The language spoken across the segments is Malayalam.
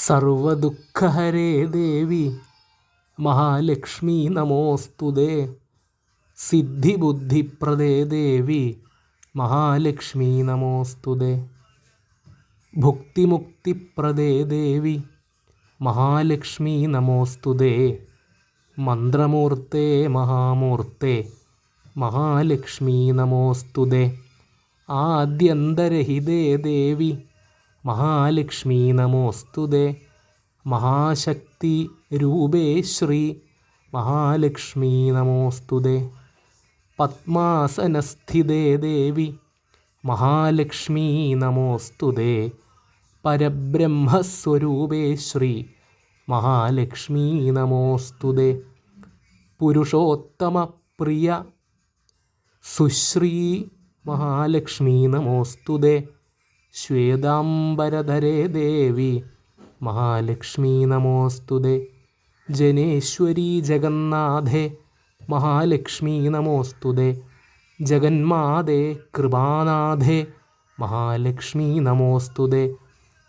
സർവദുഃഖഹരേ ദേവി മഹാലക്ഷ്മി നമോസ്തുതേ സിദ്ധിബുദ്ധിപ്രദേ ദേവി മഹാലക്ഷ്മി നമോസ്തുതേ ഭുക്തിമുക്തിപ്രദേ ദേവി മഹാലക്ഷ്മി നമോസ്തുതേ മന്ത്രമൂർത്തേ മഹാമൂർത്തേ മഹാലക്ഷ്മി നമോസ്തുതേ ആദ്യന്തരഹിതേ ദേവി മഹാലക്ഷ്മീ നമോസ്തുതേ മഹാശക്തി രൂപേ ശ്രീ. മഹാലക്ഷ്മീ നമോസ്തുതേ പത്മാസനസ്ഥിതേ ദേവി. മഹാലക്ഷ്മീ നമോസ്തുതേ പരബ്രഹ്മസ്വരൂപേ ശ്രീ. മഹാലക്ഷ്മീ നമോസ്തുതേ പുരുഷോത്തമപ്രിയ സുശ്രീ. മഹാലക്ഷ്മീ നമോസ്തുതേ ശ്വേതാംബരധരേ ദേവി മഹാലക്ഷ്മീ നമോസ്തുതേ ജനേശ്വരി ജഗന്നാഥേ മഹാലക്ഷ്മീ നമോസ്തുതേ ജഗന്മാതേ കൃപാനാഥേ മഹാലക്ഷ്മീ നമോസ്തുതേ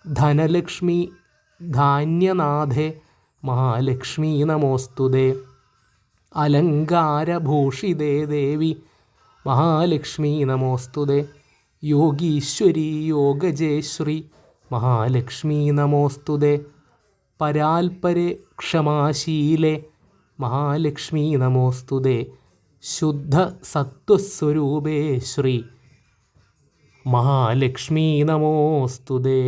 ധനലക്ഷ്മി ധാന്യനാഥേ മഹാലക്ഷ്മീ നമോസ്തുതേ അലങ്കാരഭൂഷിതേ ദേവി മഹാലക്ഷ്മീ നമോസ്തുതേ യോഗീശ്വരി യോഗജയശ്രീ മഹാലക്ഷ്മി നമോസ്തുതേ പരാൽപരെ ക്ഷമാശീലെ. മഹാലക്ഷ്മി നമോസ്തുതേ ശുദ്ധ സത്വസ്വരൂപേ ശ്രീ. മഹാലക്ഷ്മി നമോസ്തുതേ